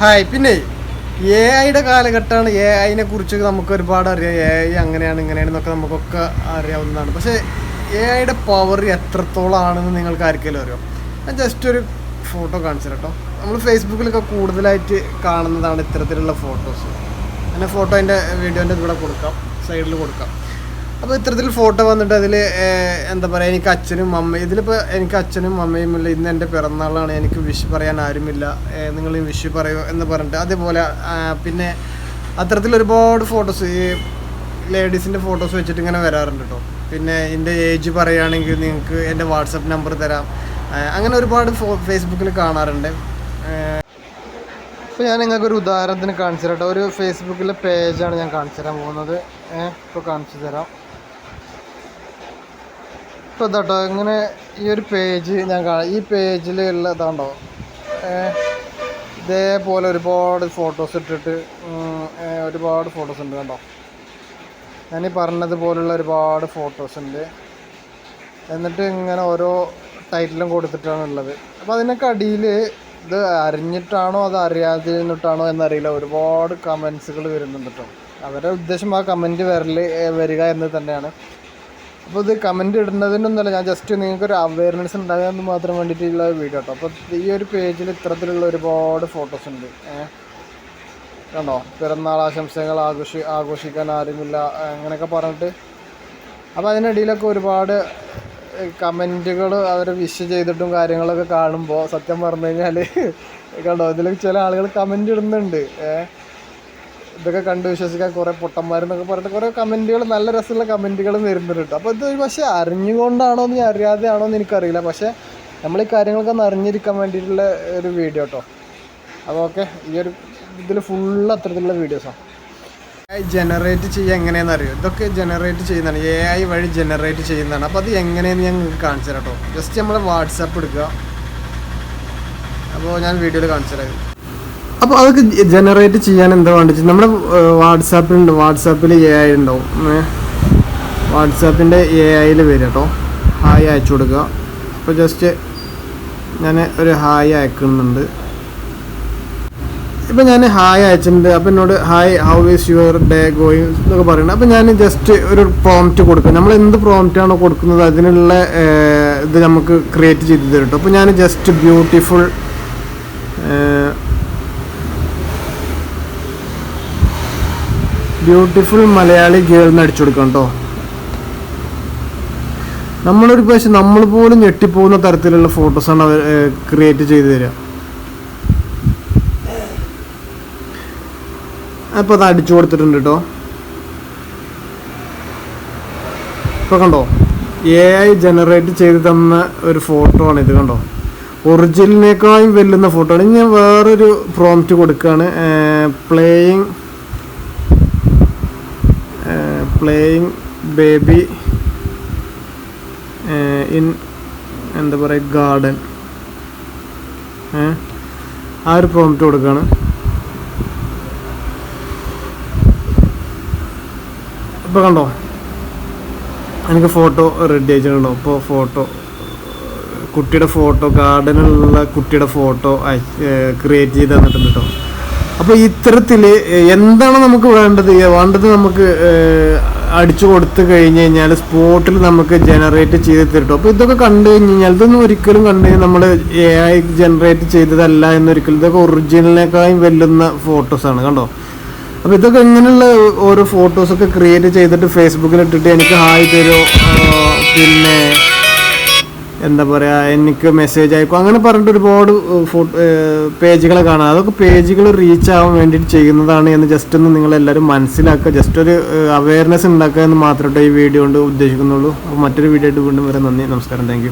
Hi പിന്നെ A ഐയുടെ കാലഘട്ടമാണ് എ ഐനെ കുറിച്ച് നമുക്ക് ഒരുപാട് അറിയാം. എ ഐ അങ്ങനെയാണ് ഇങ്ങനെയാണെന്നൊക്കെ നമുക്കൊക്കെ അറിയാവുന്നതാണ്. പക്ഷേ എ ഐയുടെ പവർ എത്രത്തോളം ആണെന്ന് നിങ്ങൾക്ക് ആർക്കെങ്കിലും അറിയാം? ഞാൻ ജസ്റ്റ് ഒരു ഫോട്ടോ കാണിച്ചു കേട്ടോ നമ്മൾ ഫേസ്ബുക്കിലൊക്കെ കൂടുതലായിട്ട് കാണുന്നതാണ് ഇത്തരത്തിലുള്ള ഫോട്ടോസ് അങ്ങനെ ഫോട്ടോ അതിന്റെ വീഡിയോന്റെ ഇവിടെ കൊടുക്കാം. സൈഡിൽ കൊടുക്കാം. അപ്പോൾ ഇത്തരത്തിൽ ഫോട്ടോ വന്നിട്ട് അതിൽ എന്താ പറയുക എനിക്ക് അച്ഛനും അമ്മയും ഇതിലിപ്പോൾ എനിക്ക് അച്ഛനും അമ്മയും ഇല്ല ഇന്ന് എന്റെ പിറന്നാളാണ് എനിക്ക് വിഷ് പറയാൻ ആരുമില്ല നിങ്ങൾ വിഷ് പറയോ എന്ന് പറഞ്ഞിട്ട് അതേപോലെ പിന്നെ അത്തരത്തിൽ ഒരുപാട് ഫോട്ടോസ് ഈ ലേഡീസിന്റെ ഫോട്ടോസ് വെച്ചിട്ട് ഇങ്ങനെ വരാറുണ്ട് കേട്ടോ പിന്നെ എന്റെ ഏജ് പറയുകയാണെങ്കിൽ നിങ്ങൾക്ക് എന്റെ വാട്സപ്പ് നമ്പർ തരാം. അങ്ങനെ ഒരുപാട് ഫേസ്ബുക്കിൽ കാണാറുണ്ട്. ഇപ്പോൾ ഞാൻ നിങ്ങൾക്ക് ഒരു ഉദാഹരണത്തിന് കാണിച്ചു തരാം ഒരു ഫേസ്ബുക്കിലെ പേജാണ് ഞാൻ കാണിച്ചു തരാൻ പോകുന്നത്. ഇപ്പോൾ കാണിച്ചു തരാം. ഇപ്പോൾ ഇതാട്ടോ ഇങ്ങനെ ഈ ഒരു പേജ് ഞാൻ കാണാം ഈ പേജിൽ ഉള്ള ഇതാണ്ടോ ഇതേപോലെ ഒരുപാട് ഫോട്ടോസ് ഇട്ടിട്ട് ഒരുപാട് ഫോട്ടോസ് ഉണ്ട് കണ്ടോ? ഞാൻ ഈ പറഞ്ഞതുപോലുള്ള ഒരുപാട് ഫോട്ടോസ് ഉണ്ട് എന്നിട്ട് ഇങ്ങനെ ഓരോ ടൈറ്റിലും കൊടുത്തിട്ടാണ് ഉള്ളത് അപ്പോൾ അതിനൊക്കെ അടിയിൽ ഇത് അറിഞ്ഞിട്ടാണോ അത് അറിയാതിരുന്നിട്ടാണോ എന്നറിയില്ല. ഒരുപാട് കമൻസുകൾ വരുന്നുണ്ട് കേട്ടോ അവരുടെ ഉദ്ദേശം ആ കമന്റ് വരൽ വരിക എന്ന് തന്നെയാണ്. അപ്പോൾ ഇത് കമന്റ് ഇടുന്നതിനൊന്നുമല്ല ഞാൻ ജസ്റ്റ് നിങ്ങൾക്കൊരു അവയർനെസ് ഉണ്ടാകാൻ മാത്രം വേണ്ടിയിട്ടുള്ള വീഡിയോ കേട്ടോ. അപ്പോൾ ഈ ഒരു പേജിൽ ഇത്തരത്തിലുള്ള ഒരുപാട് ഫോട്ടോസ് ഉണ്ട്. കണ്ടോ? പിറന്നാൾ ആശംസകൾ ആഘോഷി ആഘോഷിക്കാൻ ആരുമില്ല അങ്ങനെയൊക്കെ പറഞ്ഞിട്ട്. അപ്പോൾ അതിനിടയിലൊക്കെ ഒരുപാട് കമന്റുകൾ അവർ വിഷ് ചെയ്തിട്ടും കാര്യങ്ങളൊക്കെ കാണുമ്പോൾ സത്യം പറഞ്ഞു കഴിഞ്ഞാൽ കണ്ടോ? ഇതിൽ ചില ആളുകൾ കമന്റ് ഇടുന്നുണ്ട്. ഏഹ് ഇതൊക്കെ കണ്ട് വിശ്വസിക്കാൻ കുറേ പൊട്ടന്മാരെന്നൊക്കെ പറഞ്ഞിട്ട് കുറേ കമന്റുകൾ നല്ല രസമുള്ള കമന്റുകൾ വരുന്നുണ്ട് അപ്പൊ അപ്പോൾ ഇത് പക്ഷേ അറിഞ്ഞുകൊണ്ടാണോ എന്ന് അറിയാതെയാണോ എന്ന് എനിക്കറിയില്ല. പക്ഷേ നമ്മൾ ഈ കാര്യങ്ങളൊക്കെ ഒന്ന് അറിഞ്ഞിരിക്കാൻ വേണ്ടിയിട്ടുള്ള ഒരു വീഡിയോ കേട്ടോ അപ്പോൾ ഓക്കെ ഈ ഒരു ഇതിൽ ഫുള്ള് അത്തരത്തിലുള്ള വീഡിയോസാണ് ജനറേറ്റ് ചെയ്യുക എങ്ങനെയാണെന്ന് അറിയോ? ഇതൊക്കെ ജനറേറ്റ് ചെയ്യുന്നതാണ്. എ ഐ വഴി ജനറേറ്റ് ചെയ്യുന്നതാണ്. അപ്പോൾ അത് എങ്ങനെയെന്ന് ഞാൻ നിങ്ങൾക്ക് കാണിച്ചു തരാം കേട്ടോ ജസ്റ്റ് നമ്മൾ വാട്സാപ്പ് എടുക്കുക. അപ്പോൾ ഞാൻ വീഡിയോയിൽ കാണിച്ചു തരാം അപ്പോൾ അതൊക്കെ ജനറേറ്റ് ചെയ്യാൻ എന്താ വേണ്ടത് നമ്മുടെ വാട്സാപ്പിലുണ്ട് വാട്സാപ്പിൽ എ ഐ ഉണ്ടാവും വാട്സാപ്പിന്റെ എ ഐയിൽ വരും കേട്ടോ ഹായ് അയച്ചു കൊടുക്കുക അപ്പോൾ ജസ്റ്റ് ഞാൻ ഒരു ഹായ് അയക്കുന്നുണ്ട്. ഇപ്പം ഞാൻ ഹായ് അയച്ചിട്ടുണ്ട്. അപ്പം എന്നോട് hi how is your day going എന്നൊക്കെ പറയുന്നത് അപ്പം ഞാൻ ജസ്റ്റ് ഒരു പ്രോംപ്റ്റ് കൊടുക്കും. നമ്മൾ എന്ത് പ്രോംപ്റ്റ് ആണോ കൊടുക്കുന്നത് അതിനുള്ള ഇത് നമുക്ക് ക്രിയേറ്റ് ചെയ്ത് തരും കേട്ടോ അപ്പം ഞാൻ just beautiful beautiful Malayali girl എന്ന് അടിച്ചു കൊടുക്കാം കേട്ടോ നമ്മളൊരു പക്ഷെ നമ്മൾ പോലും ഞെട്ടിപ്പോകുന്ന തരത്തിലുള്ള ഫോട്ടോസാണ് അവർ ക്രിയേറ്റ് ചെയ്ത് തരിക അപ്പോൾ അത് അടിച്ചു കൊടുത്തിട്ടുണ്ട് കേട്ടോ ഇപ്പോൾ കണ്ടോ? എ ഐ ജനറേറ്റ് ചെയ്ത് തന്ന ഒരു ഫോട്ടോ ആണ് ഇത് കണ്ടോ? ഒറിജിനലിനേക്കാളും വെല്ലുന്ന ഫോട്ടോ ആണ്. ഇനി ഞാൻ വേറൊരു പ്രോംപ്റ്റ് കൊടുക്കുകയാണ് പ്ലേയിങ് പ്ലേയിങ് ബേബി ഇൻ എന്താ പറയുക ഗാർഡൻ. ആ ഒരു പ്രോംപ്റ്റ് കൊടുക്കുകയാണ് ഇപ്പോൾ കണ്ടോ? എനിക്ക് ഫോട്ടോ റെഡി ആയിട്ടുണ്ടോ ഇപ്പോൾ ഫോട്ടോ കുട്ടിയുടെ ഫോട്ടോ ഗാർഡനിലുള്ള കുട്ടിയുടെ ഫോട്ടോ ക്രിയേറ്റ് ചെയ്ത് തന്നിട്ടുണ്ട് കേട്ടോ അപ്പോൾ ഇത്തരത്തിൽ എന്താണ് നമുക്ക് വേണ്ടത്? വേണ്ടത് നമുക്ക് അടിച്ചു കൊടുത്തു കഴിഞ്ഞ് കഴിഞ്ഞാൽ സ്പോട്ടിൽ നമുക്ക് ജനറേറ്റ് ചെയ്ത് തരട്ടു? അപ്പോൾ ഇതൊക്കെ കണ്ടു കഴിഞ്ഞ് കഴിഞ്ഞാൽ ഇതൊന്നും ഒരിക്കലും കണ്ടു കഴിഞ്ഞാൽ നമ്മൾ എ ഐ ജനറേറ്റ് ചെയ്തതല്ല എന്നൊരിക്കലും ഇതൊക്കെ ഒറിജിനലിനേക്കാളും വെല്ലുന്ന ആണ് കണ്ടോ? അപ്പോൾ ഇതൊക്കെ ഇങ്ങനെയുള്ള ഓരോ ഫോട്ടോസൊക്കെ ക്രിയേറ്റ് ചെയ്തിട്ട് ഫേസ്ബുക്കിൽ ഇട്ടിട്ട് എനിക്ക് ഹായ് തരുമോ പിന്നെ എന്താ പറയുക എനിക്ക് മെസ്സേജ് അയക്കും. അങ്ങനെ പറഞ്ഞിട്ട് ഒരുപാട് പേജുകളെ കാണാം. അതൊക്കെ പേജുകൾ റീച്ച് ആവാൻ വേണ്ടിയിട്ട് ചെയ്യുന്നതാണ് എന്ന് ജസ്റ്റ് ഒന്ന് നിങ്ങളെല്ലാവരും മനസ്സിലാക്കുക. ജസ്റ്റ് ഒരു അവയർനെസ് ഉണ്ടാക്കുക എന്ന് മാത്രമേ ഈ വീഡിയോ കൊണ്ട് ഉദ്ദേശിക്കുന്നുള്ളൂ. മറ്റൊരു വീഡിയോ ആയിട്ട് വീണ്ടും വരെ. നന്ദി നമസ്കാരം. താങ്ക്